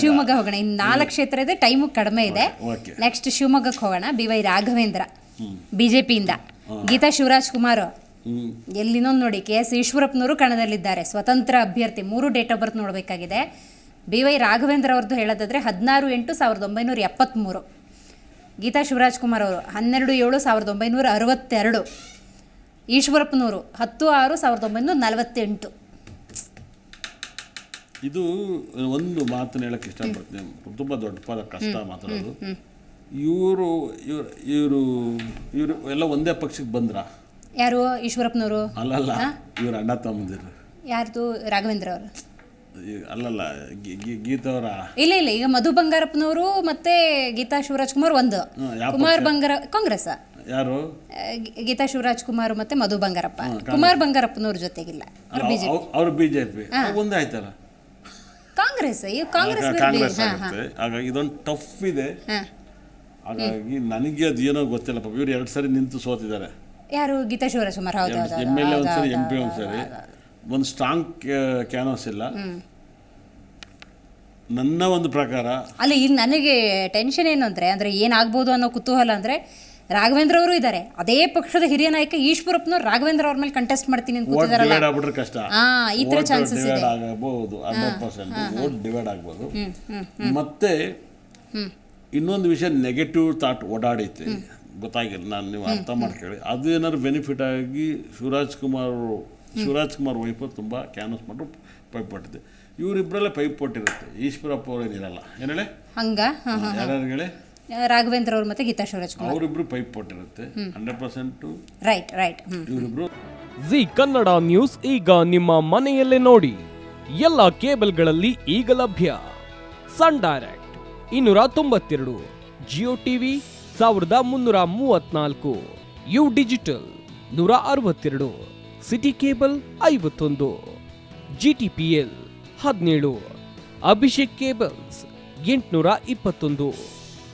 ಶಿವಮೊಗ್ಗ ಹೋಗೋಣ. ಇನ್ನು ನಾಲ್ಕು ಕ್ಷೇತ್ರ ಇದೆ ಟೈಮು ಕಡಿಮೆ ಇದೆ. ಓಕೆ ನೆಕ್ಸ್ಟ್ ಶಿವಮೊಗ್ಗಕ್ಕೆ ಹೋಗೋಣ. ಬಿ ವೈ ರಾಘವೇಂದ್ರ ಬಿಜೆಪಿಯಿಂದ. ಗೀತಾ ಶಿವರಾಜ್ ಕುಮಾರ್. ಎಲ್ಲಿನೋ ಎಲ್ಲಿನೊಂದು ನೋಡಿ ಕೆ ಎಸ್ ಈಶ್ವರಪ್ಪನವರು ಕಣದಲ್ಲಿದ್ದಾರೆ. ಸ್ವತಂತ್ರ ಅಭ್ಯರ್ಥಿ ಮೂರು ಡೇಟ್ ಆಫ್ ಬರ್ತ್ ನೋಡಬೇಕಾಗಿದೆ. ಬಿ ವೈ ರಾಘವೇಂದ್ರ ಅವ್ರದ್ದು ಹೇಳೋದಾದ್ರೆ ಹದಿನಾರು ಎಂಟು ಸಾವಿರದ ಒಂಬೈನೂರ ಎಪ್ಪತ್ತ್ಮೂರು ಗೀತಾ ಶಿವರಾಜ್ ಕುಮಾರ್ ಅವರು ಹನ್ನೆರಡು ಏಳು ಸಾವಿರದ ಒಂಬೈನೂರ ಅರವತ್ತೆರಡು. ಈಶ್ವರಪ್ಪನವರು ಹತ್ತು ಆರು ಸಾವಿರದ ಒಂಬೈನೂರ ನಲವತ್ತೆಂಟು. ಇದು ಒಂದು ಮಾತನ್ನು ಹೇಳಕ್ಕೆ ಇಷ್ಟಪಡ್ತೀನಿ. ತುಂಬ ದೊಡ್ಡ ಪದ ಕಷ್ಟ ಮಾತಾಡೋದು. ಇವರು ಇವ್ರು ಇವರು ಇವರು ಎಲ್ಲ ಒಂದೇ ಪಕ್ಷಕ್ಕೆ ಬಂದ್ರ? ಯಾರು? ಈಶ್ವರಪ್ಪನವರು? ಅಲ್ಲಲ್ಲ ಇವ್ರ ಅಣ್ಣ ತಮ್ಮಂದಿರು. ಯಾರ್ದು? ರಾಘವೇಂದ್ರ ಅವರು. ಅಲ್ಲಲ್ಲ ಗೀತಾ ಇಲ್ಲ ಇಲ್ಲ ಈಗ ಮಧು ಬಂಗಾರಪ್ಪನವರು ಮತ್ತೆ ಗೀತಾ ಶಿವರಾಜ್ ಕುಮಾರ್ ಒಂದು. ಕುಮಾರ್ ಬಂಗಾರ ಕಾಂಗ್ರೆಸ್. ಯಾರು? ಗೀತಾ ಶಿವರಾಜ್ ಕುಮಾರ್ ಮತ್ತೆ ಮಧು ಬಂಗಾರಪ್ಪ. ಕುಮಾರ್ ಬಂಗಾರಪ್ಪನವ್ರ ಜೊತೆಗಿಲ್ಲ. ಅವ್ರು ಬಿಜೆಪಿ. ಒಂದೇ ಆಯ್ತಲ್ಲ? ಕಾಂಗ್ರೆಸ್ ಕಾಂಗ್ರೆಸ್ ಕಾಂಗ್ರೆಸ್ ಆಗುತ್ತೆ. ಹಾಗಾಗಿ ಇದೊಂದು ಟಫ್ ಇದೆ. ಹಾಗಾಗಿ ನನಗೆ ಅದು ಏನೋ ಗೊತ್ತಿಲ್ಲ. ಪಾಪ ಇವ್ರು ಎರಡು ಸರಿ ನಿಂತು ಸೋತಿದ್ದಾರೆ. ಯಾರು? ಗೀತಾ ಶಿವರಾಜ್ ಕುಮಾರ್ ಹೌದು ಹೌದು. ಎಂ ಎಲ್ ಎ ಒಂದ್ಸರಿ ಎಂ ಪಿ ಒಂದ್ಸರಿ. ಒಂದು ಸ್ಟ್ರಾಂಗ್ ಕ್ಯಾನ್ವಾಸ್ ಇಲ್ಲ. ನನ್ನ ಒಂದು ಪ್ರಕಾರ ಅಲ್ಲ ಇಲ್ಲಿ ನನಗೆ ಟೆನ್ಷನ್ ಏನು ಅಂದರೆ ಅಂದರೆ ಏನಾಗ್ಬೋದು ಅನ್ನೋ ಕುತೂಹಲ ಅಂದರೆ ರಾಘವೇಂದ್ರ ಅವರು ಇದ್ದಾರೆ. ಅದೇ ಪಕ್ಷದ ಹಿರಿಯ ನಾಯಕ ಈಶ್ವರಪ್ಪನವ್ರು ರಾಘವೇಂದ್ರ ಅವ್ರ ಮೇಲೆ ಕಂಟೆಸ್ಟ್ ಮಾಡ್ತೀನಿ ಅಂತ ಕೂತಿದಾರಲ್ಲ. ಕಷ್ಟ. ಹಾ, ಈ ಡಿವೈಡ್ ಇದೆ. ಆಗಬಹುದು ಆಗ್ಬೋದು. ಮತ್ತೆ ಇನ್ನೊಂದು ವಿಷಯ ನೆಗೆಟಿವ್ ಥಾಟ್ ಓಡಾಡೈತೆ. ಗೊತ್ತಾಗಿಲ್ಲ ನಾನು ನೀವು ಅರ್ಥ ಮಾಡ್ಕೊಳ್ಳಿ. ಅದು ಏನಾದ್ರು ಬೆನಿಫಿಟ್ ಆಗಿ ಶಿವರಾಜ್ ಕುಮಾರ್ ಶಿವರಾಜ್ ಕುಮಾರ್ ವೈಫ್ ತುಂಬ ಕ್ಯಾನ್ವಸ್ ಮಾಡ್ರು ಪೈಪ್ ಪಟ್ಟಿದೆ ಇವರಿಬ್ಬರಲ್ಲೇ ಪೈಪ್ ಪಟ್ಟಿರುತ್ತೆ ಈಶ್ವರಪ್ಪ ಅವ್ರೇನಿರಲ್ಲ. ಏನೇಳೆ ಹಂಗ? ಯಾರು ಯಾರ್ಯಾರು ಹೇಳಿ? ರಾಘವೇಂದ್ರ ಅವರು ಮತ್ತೆ ಗೀತಾ ಶಿವರಾಜ್ ಕುಮಾರ್ ಅವರಿಬ್ರು ಪೈಪ್ ಕೊಟ್ಟಿರುತ್ತೆ ಹಂಡ್ರೆಡ್ ಪರ್ಸೆಂಟ್ ರೈಟ್ ರೈಟ್ ಇವರಿಬ್ರು. ಜಿ ಕನ್ನಡ ನ್ಯೂಸ್ ಈಗ ನಿಮ್ಮ ಮನೆಯಲ್ಲೇ ನೋಡಿ. ಎಲ್ಲ ಕೇಬಲ್ಗಳಲ್ಲಿ ಈಗ ಲಭ್ಯ. ಸನ್ ಡೈರೆಕ್ಟ್ ಇನ್ನೂರ ತೊಂಬತ್ತೆರಡು ಜಿಯೋ ಟಿವಿ ಸಾವಿರದ ಮುನ್ನೂರ ಮೂವತ್ನಾಲ್ಕು ಯು ಡಿಜಿಟಲ್ ನೂರ ಅರವತ್ತೆರಡು ಸಿಟಿ ಕೇಬಲ್ ಐವತ್ತೊಂದು ಜಿ ಟಿ ಪಿ ಎಲ್ ಹದಿನೇಳು ಅಭಿಷೇಕ್ ಕೇಬಲ್ಸ್ ಎಂಟುನೂರ ಇಪ್ಪತ್ತೊಂದು.